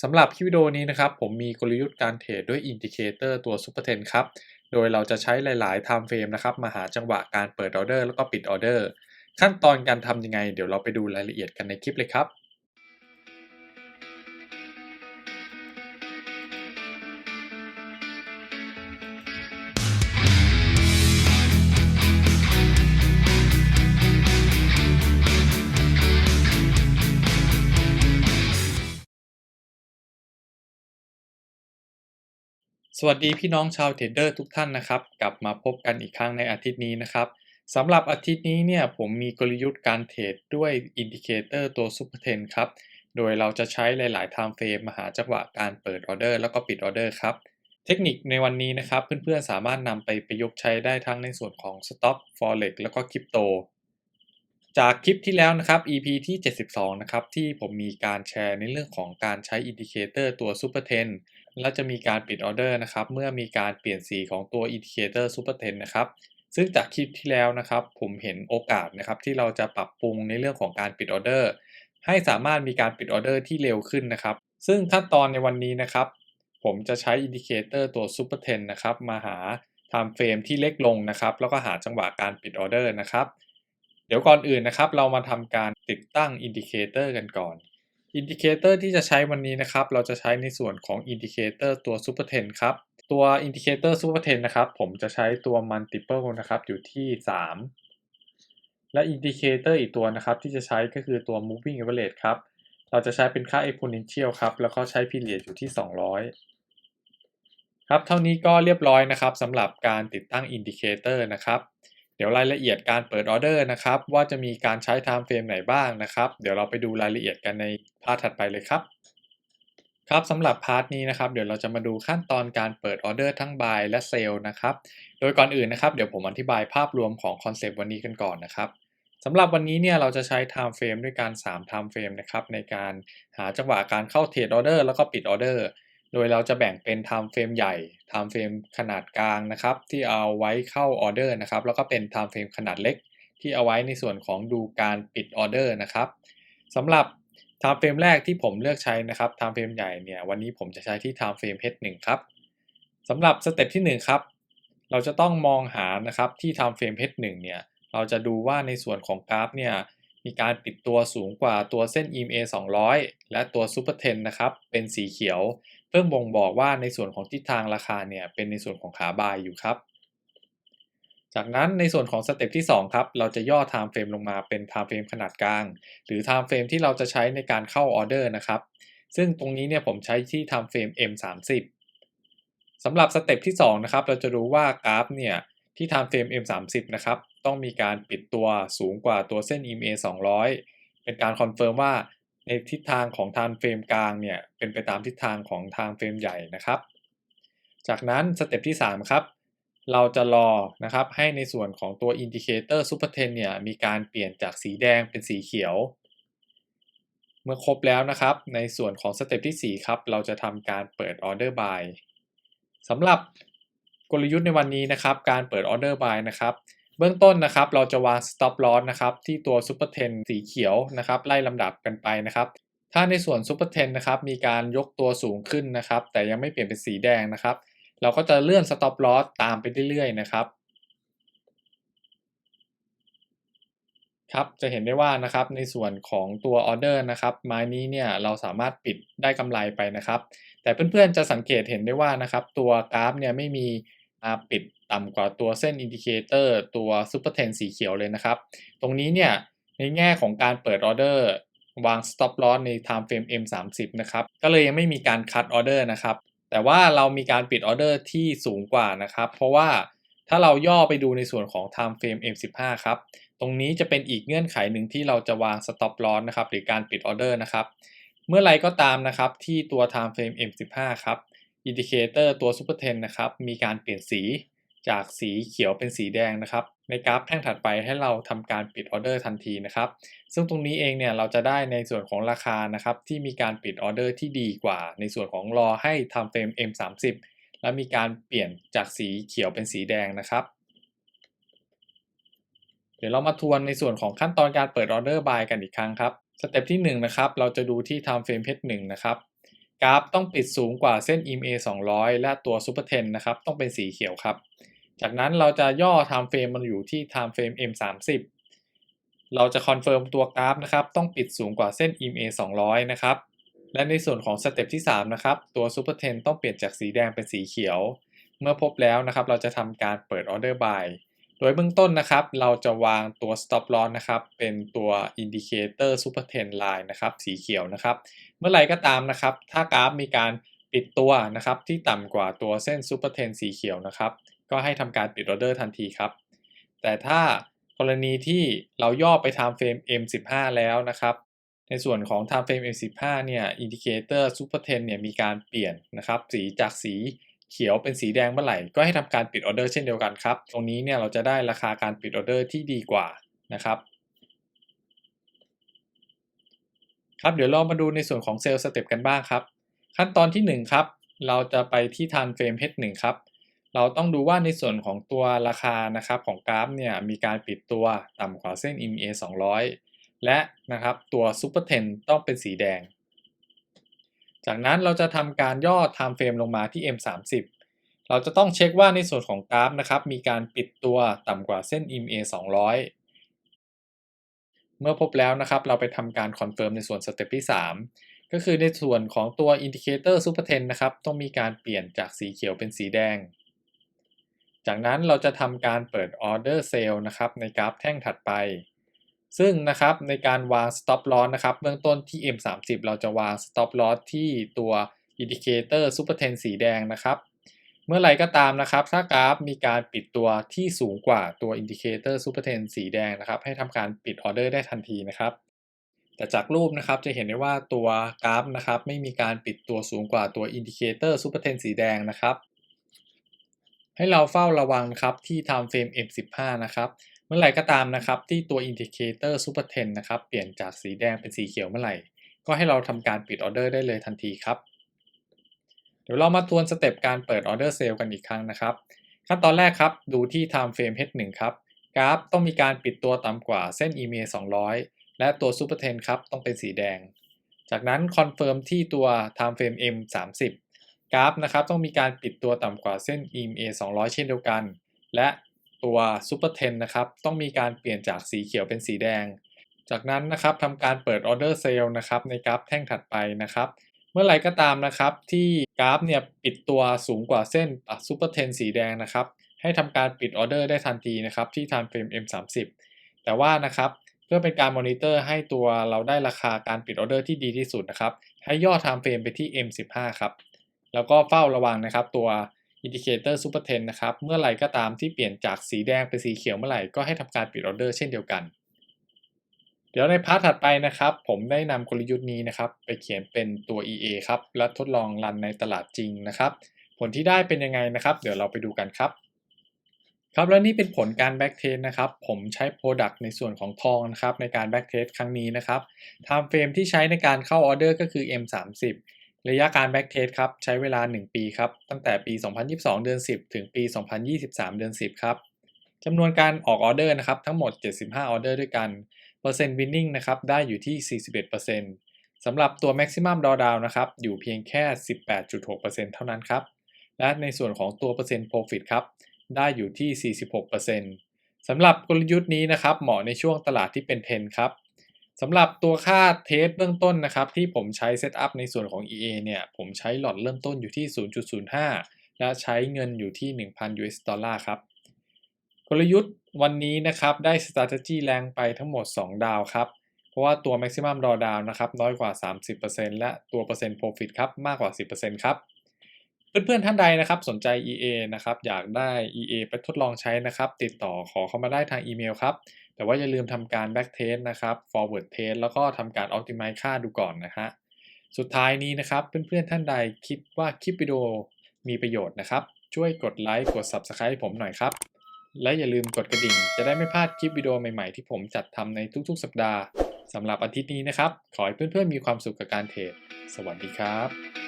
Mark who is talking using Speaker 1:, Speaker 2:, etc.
Speaker 1: สำหรับคลิปวิดีโอนี้นะครับ ผมมีกลยุทธ์การเทรดด้วยอินดิเคเตอร์ตัว Super 10ครับ โดยเราจะใช้หลาย ๆ ไทม์เฟรมนะครับมาหาจังหวะการเปิดออเดอร์แล้วก็ปิดออเดอร์ ขั้นตอนการทำยังไง เดี๋ยวเราไปดูรายละเอียดกันในคลิปเลยครับ วัสดีพี่น้องชาวเทรดเดอร์ทุกท่านนะครับ กลับมาพบกันอีกครั้งในอาทิตย์นี้นะครับสำหรับอาทิตย์นี้เนี่ยผมมีกลยุทธ์การเทรดด้วยอินดิเคเตอร์ตัว Super 10ครับ โดยเราจะใช้หลายๆ time frame มาหาจังหวะการเปิดออเดอร์แล้วก็ปิดออเดอร์ครับ เทคนิคในวันนี้นะครับเพื่อนๆสามารถนำไปประยุกต์ใช้ได้ทั้งในส่วนของ Stock Forex แล้วก็คริปโตจากคลิปที่แล้วนะครับ EP ที่ 72 นะครับ ที่ผมมีการแชร์ในเรื่องของการใช้อินดิเคเตอร์ตัว Super 10 และจะมีการปิดออเดอร์นะครับ เมื่อมีการเปลี่ยนสีของตัวอินดิเคเตอร์ Super 10 นะครับ ซึ่งจากคลิปที่แล้วนะครับ ผมเห็นโอกาสนะครับ ที่เราจะปรับปรุงในเรื่องของการปิดออเดอร์ให้สามารถมีการปิดออเดอร์ที่เร็วขึ้นนะครับ ซึ่งขั้นตอนในวันนี้นะครับ ผมจะใช้อินดิเคเตอร์ตัว Super 10 นะครับ มาหา time frame ที่เล็กลงนะครับ แล้วก็หาจังหวะการปิดออเดอร์นะครับ เดี๋ยวก่อนอื่นนะครับ เรามาทำการติดตั้งอินดิเคเตอร์กันก่อน อินดิเคเตอร์ที่จะใช้วันนี้นะครับ เราจะใช้ในส่วนของอินดิเคเตอร์ตัว Super 10 ครับ ตัวอินดิเคเตอร์ Super 10 นะครับ ผมจะใช้ตัว Multiple นะครับ อยู่ที่ 3 และอินดิเคเตอร์อีกตัวนะครับ ที่จะใช้ก็คือตัว Moving Average ครับ เราจะใช้เป็นค่า Exponential ครับ แล้วก็ใช้ Period อยู่ที่ 200 ครับ เท่านี้ก็เรียบร้อยนะครับสำหรับการติดตั้งอินดิเคเตอร์นะครับ ดี๋ยวรายละเอียดการเปิดออเดอร์นะครับ ว่าจะมีการใช้ time frame ไหนบ้างนะครับ เดี๋ยวเราไปดูรายละเอียดกันในพาร์ทถัดไปเลยครับ ครับสำหรับพาร์ทนี้นะครับ เดี๋ยวเราจะมาดูขั้นตอนการเปิดออเดอร์ทั้ง buy และ sell นะครับ โดยก่อนอื่นนะครับ เดี๋ยวผมอธิบายภาพรวมของคอนเซปต์วันนี้กันก่อนนะครับสำหรับวันนี้เนี่ยเราจะใช้ time frame ด้วยการ3 time frame นะครับในการหาจังหวะการเข้าเทรดออเดอร์แล้วก็ปิดออเดอร์ โดยเราจะแบ่งเป็น time frame ใหญ่ time frame ขนาดกลางนะครับ ที่เอาไว้เข้าออเดอร์นะครับ แล้วก็เป็น time frame ขนาดเล็ก ที่เอาไว้ในส่วนของดูการปิดออเดอร์นะครับสำหรับ time frame แรกที่ผมเลือกใช้นะครับ time frame ใหญ่เนี่ยวันนี้ผมจะใช้ที่ time frame H1 ครับสำหรับสเต็ปที่ 1 ครับ เราจะต้องมองหานะครับที่ time frame H1 เนี่ยเราจะดูว่าในส่วนของกราฟเนี่ยมีการปิดตัวสูงกว่าตัวเส้น EMA 200 และตัว Super 10 นะครับ เป็นสีเขียว เพิ่งบ่งบอกว่าในส่วนของทิศทางราคาเนี่ยเป็นในส่วนของขาบายอยู่ครับ จากนั้นในส่วนของสเต็ปที่ 2 ครับ เราจะย่อ time frame ลงมาเป็น time frame ขนาดกลาง หรือ time frame ที่เราจะใช้ในการเข้าออเดอร์นะครับ ซึ่งตรงนี้เนี่ยผมใช้ที่ time frame M30 สำหรับสเต็ปที่2นะครับเราจะรู้ว่ากราฟเนี่ยที่ time frame M30 นะครับต้องมีการปิดตัวสูงกว่าตัวเส้น EMA 200 เป็นการคอนเฟิร์มว่า ในทิศทางของ time frame กลางเนี่ยเป็นไปตามทิศทางของ time frame ใหญ่นะครับ จากนั้นสเต็ปที่ 3 ครับ เราจะรอนะครับให้ในส่วนของตัว Indicator Super 10เทนเนี่ยมีการเปลี่ยนจากสีแดงเป็นสีเขียว เมื่อครบแล้วนะครับ ในส่วนของสเต็ปที่ 4 ครับ เราจะทำการเปิด Order Buy สำหรับกลยุทธ์ในวันนี้นะครับ การเปิด Order Buy นะครับ เบื้องต้นนะครับเราจะวาง Stop Loss นะครับที่ตัว Super 10 สีเขียวนะครับไล่ลำดับกันไปนะครับถ้าในส่วน Super 10 นะครับมีการยกตัวสูงขึ้นนะครับแต่ยังไม่เปลี่ยนเป็นสีแดงนะครับ เราก็จะเลื่อน Stop Loss ตามไปเรื่อยๆนะครับครับจะเห็นได้ว่านะครับในส่วนของตัวออเดอร์นะครับไม้นี้เนี่ยเราสามารถปิดได้กำไรไปนะครับ แต่เพื่อนๆจะสังเกตเห็นได้ว่านะครับตัวกราฟเนี่ยไม่มี ปิดต่ำกว่าตัวเส้นอินดิเคเตอร์ตัว Super 10สีเขียวเลยนะครับ ตรงนี้เนี่ยในแง่ของการเปิดออเดอร์วาง stop loss ใน time frame M30 นะครับ ก็เลยยังไม่มีการคัดออเดอร์นะครับ แต่ว่าเรามีการปิดออเดอร์ที่สูงกว่านะครับ เพราะว่าถ้าเราย่อไปดูในส่วนของ time frame M15 ครับ ตรงนี้จะเป็นอีกเงื่อนไขหนึ่งที่เราจะวาง stop loss นะครับ หรือการปิดออเดอร์นะครับ เมื่อไรก็ตามนะครับที่ตัว time frame M15 ครับ อินดิเคเตอร์ตัว Super 10 นะครับ มีการเปลี่ยนสีจากสีเขียวเป็นสีแดงนะครับ ในกราฟแท่งถัดไปให้เราทำการปิดออเดอร์ทันทีนะครับ ซึ่งตรงนี้เองเนี่ยเราจะได้ในส่วนของราคานะครับ ที่มีการปิดออเดอร์ที่ดีกว่า ในส่วนของรอให้ทำเฟรม M30 และมีการเปลี่ยนจากสีเขียวเป็นสีแดงนะครับ เดี๋ยวเรามาทวนในส่วนของขั้นตอนการเปิดออเดอร์บายกันอีกครั้งครับ สเต็ปที่1นะครับ เราจะดูที่ time frame H1 นะครับ กราฟต้องปิดสูงกว่าเส้น EMA 200 และตัว Super 10 นะครับ ต้องเป็นสีเขียวครับ จากนั้นเราจะย่อ time frame มันอยู่ที่ time frame M30 เราจะคอนเฟิร์มตัวกราฟนะครับ ต้องปิดสูงกว่าเส้น EMA 200 นะครับ และในส่วนของสเต็ปที่ 3 นะครับ ตัว Super 10 ต้องเปลี่ยนจากสีแดงเป็นสีเขียว เมื่อพบแล้วนะครับ เราจะทำการเปิด Order Buy ดยเบื้องต้นนะครับ เราจะวางตัว Stop Loss นะครับ เป็นตัว Indicator Super 10 Line นะครับ สีเขียวนะครับ เมื่อไหร่ก็ตามนะครับ ถ้ากราฟมีการปิดตัวนะครับ ที่ต่ำกว่าตัวเส้น Super 10สีเขียวนะครับ ก็ให้ทำการปิดออเดอร์ทันทีครับ แต่ถ้ากรณีที่เราย่อไป time frame M15 แล้วนะครับ ในส่วนของ time frame M15 เนี่ย indicator super 10เนี่ยมีการเปลี่ยนนะครับ สีจากสี เขียวเป็นสีแดงเมื่อไหร่ ก็ให้ทำการปิดออเดอร์เช่นเดียวกันครับ ตรงนี้เนี่ยเราจะได้ราคาการปิดออเดอร์ที่ดีกว่านะครับครับเดี๋ยวเรามาดูในส่วนของเซลล์สเต็ปกันบ้างครับ ขั้นตอนที่ 1 ครับ เราจะไปที่ time frame H1 ครับ เราต้องดูว่าในส่วนของตัวราคานะครับของกราฟเนี่ยมีการปิดตัวต่ำกว่าเส้น EMA 200 และนะครับตัว Super 10 ต้องเป็นสีแดง จากนั้นเราจะทำการย่อ time frame ลงมาที่ M30 เราจะต้องเช็คว่าในส่วนของกราฟนะครับมีการปิดตัวต่ำกว่าเส้น EMA 200 เมื่อพบแล้วนะครับ เราไปทำการคอนเฟิร์มในส่วนสเต็ปที่ 3 ก็คือในส่วนของตัว Indicator Super 10นนะครับต้องมีการเปลี่ยนจากสีเขียวเป็นสีแดง จากนั้นเราจะทำการเปิด Order Sale นะครับในกราฟแท่งถัดไป ซึ่งนะครับในการวาง Stop Loss นะครับเบื้องต้นที่ M30 เราจะวาง Stop Loss ที่ตัว Indicator Super 10สีแดงนะครับ เมื่อไรก็ตามนะครับ ถ้ากราฟมีการปิดตัวที่สูงกว่าตัว Indicator Super 10สีแดงนะครับ ให้ทำการปิดออเดอร์ได้ทันทีนะครับแต่จากรูปนะครับจะเห็นได้ว่าตัวกราฟนะครับไม่มีการปิดตัวสูงกว่าตัว Indicator Super 10สีแดงนะครับ ให้เราเฝ้าระวังนะครับที่ time frame M15 นะครับ มื่อไหร่ก็ตามนะครับ ที่ตัว Indicator Super 10 นะครับ เปลี่ยนจากสีแดงเป็นสีเขียวเมื่อไหร่ ก็ให้เราทำการปิดออเดอร์ได้เลยทันทีครับ เดี๋ยวเรามาทวนสเต็ปการเปิดออเดอร์เซลล์กันอีกครั้งนะครับ ขั้นตอนแรกครับ ดูที่ time frame H1 ครับกราฟต้องมีการปิดตัวต่ำกว่าเส้น EMA 200 และตัว Super 10 ครับ ต้องเป็นสีแดง จากนั้นคอนเฟิร์มที่ตัว time frame M30 กราฟนะครับต้องมีการปิดตัวต่ำกว่าเส้น EMA 200 เช่นเดียวกัน และ ตัว Super 10 นะครับ ต้องมีการเปลี่ยนจากสีเขียวเป็นสีแดง จากนั้นนะครับทำการเปิดออเดอร์เซลล์นะครับในกราฟแท่งถัดไปนะครับ เมื่อไหร่ก็ตามนะครับที่กราฟเนี่ยปิดตัวสูงกว่าเส้น Super 10 สีแดงนะครับ ให้ทำการปิดออเดอร์ได้ทันทีนะครับที่ time frame M30 แต่ว่านะครับเพื่อเป็นการมอนิเตอร์ให้ตัวเราได้ราคาการปิดออเดอร์ที่ดีที่สุดนะครับ ให้ย่อ time frame ไปที่ M15 ครับแล้วก็เฝ้าระวังนะครับตัว Indicator Super 10นนะครับ เมื่อไหร่ก็ตามที่เปลี่ยนจากสีแดงเป็นสีเขียวเมื่อไหร่ก็ให้ทำการปิดออเดอร์เช่นเดียวกัน เดี๋ยวในพาร์ทถัดไปนะครับ ผมได้นำกลยุทธ์นี้นะครับ ไปเขียนเป็นตัว EA ครับ และทดลองรันในตลาดจริงนะครับ ผลที่ได้เป็นยังไงนะครับ เดี๋ยวเราไปดูกันครับ ครับและนี่เป็นผลการแบ็กเทสนะครับ ผมใช้ Product ในส่วนของทองนะครับในการแบ็กเทสครั้งนี้นะครับ Time Frame ที่ใช้ในการเข้าออเดอร์ก็คือ M30 ระยะการแบ็กเทสครับใช้เวลา 1 ปีครับตั้งแต่ปี 2022 เดือน 10 ถึงปี 2023 เดือน 10 ครับจำนวนการออกออเดอร์นะครับทั้งหมด 75 ออเดอร์ด้วยกันเปอร์เซ็นต์วินนิ่งนะครับได้อยู่ที่ 41%สำหรับตัว Maximum Drawdown นะครับอยู่เพียงแค่ 18.6%เท่านั้นครับและในส่วนของตัวเปอร์เซ็นต์ Profit ครับได้อยู่ที่ 46%สำหรับกลยุทธ์นี้นะครับเหมาะในช่วงตลาดที่เป็นเทรนครับ สำหรับตัวค่าเทสเบื้องต้นนะครับ ที่ผมใช้เซตอัพในส่วนของ EA เนี่ย ผมใช้หลอดเริ่มต้นอยู่ที่ 0.05 และใช้เงินอยู่ที่ 1,000 US ดอลลาร์ครับ กลยุทธ์วันนี้นะครับ ได้ strategy แรงไปทั้งหมด 2 ดาวครับ เพราะว่าตัว maximum drawdown นะครับ น้อยกว่า 30%และตัวเปอร์เซ็นต์ profit ครับ มากกว่า 10%ครับ เพื่อนๆท่านใดนะครับสนใจ EA นะครับอยากได้ EA ไปทดลองใช้นะครับ ติดต่อขอเข้ามาได้ทางอีเมลครับแต่ว่าอย่าลืมทำการ back test นะครับ forward test แล้วก็ทำการ optimize ค่าดูก่อนนะฮะสุดท้ายนี้นะครับเพื่อนๆท่านใดคิดว่าคลิปวิดีโอมีประโยชน์นะครับ ช่วยกดไลค์กด subscribe ผมหน่อยครับ และอย่าลืมกดกระดิ่ง จะได้ไม่พลาดคลิปวิดีโอใหม่ๆที่ผมจัดทำในทุกๆ สัปดาห์สำหรับอาทิตย์นี้นะครับ ขอให้เพื่อนๆมีความสุขกับการเทรดสวัสดีครับ